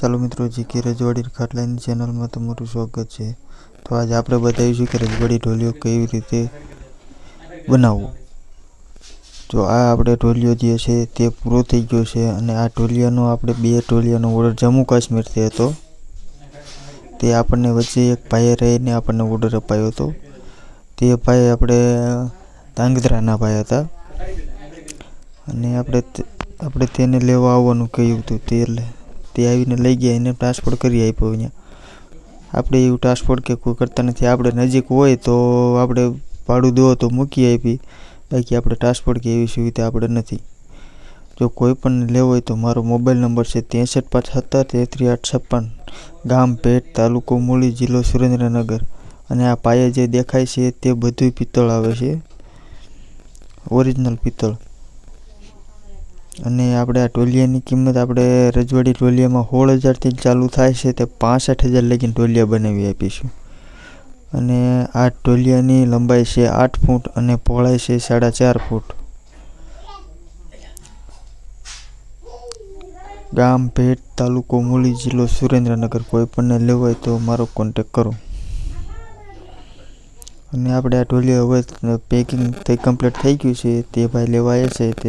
ચાલો મિત્રો, જીકે રજવાડી ખાટલાની ચેનલમાં તમારું સ્વાગત છે. તો આજે આપણે બતાવીશું કે રજવાડી ઢોલિયો કેવી રીતે બનાવવો. જો આ આપણે ઢોલિયો જે છે તે પૂરો થઈ ગયો છે અને આ ઢોલિયાનો આપણે બે ઢોલિયાનો ઓર્ડર જમ્મુ કાશ્મીરથી હતો. તે આપણને વચ્ચે એક ભાઈએ રહીને આપણને ઓર્ડર અપાયો હતો. તે ભાઈ આપણે ધાંગધ્રાના ભાઈ હતા. અને આપણે આપણે તેને લેવા આવવાનું કહ્યું હતું તે તે આવીને લઈ ગયા, એને ટ્રાન્સપોર્ટ કરી આપ્યો અહીંયા. આપણે એવું ટ્રાન્સપોર્ટ કે કોઈ કરતા નથી. આપણે નજીક હોય તો આપણે ભાડું દો તો મૂકી આપી. બાકી આપણે ટ્રાન્સપોર્ટ કે એવી સુવિધા આપણે નથી. જો કોઈ પણ લેવો હોય તો મારો મોબાઈલ નંબર છે ત્રેસઠ પાંચ સત્તર તેત્રીસ આઠ છપ્પન. ગામ પેટ તાલુકો, મૂળી, જિલ્લો, સુરેન્દ્રનગર. અને આ પાયે જે દેખાય છે તે બધું પિત્તળ આવે છે. ઓરિજિનલ પિત્તળ. અને આપણે આ ટોલિયાની કિંમત આપણે રજવાડી ટોલિયામાં સોળ હજારથી ચાલુ થાય છે તે પાસઠ હજાર લગીને ટોલિયા બનાવી આપીશું. અને આ ટોલિયાની લંબાઈ છે આઠ ફૂટ અને પહોળાઈ છે સાડા ચાર ફૂટ. ગામ, ભેટ, તાલુકો, મૂળી, જિલ્લો, સુરેન્દ્રનગર. કોઈ પણને લેવાય તો મારો કોન્ટેક કરો. અને આપણે આ ટોલિયા હવે પેકિંગ થઈ કમ્પ્લીટ થઈ ગયું છે તે ભાઈ લેવાય છે તે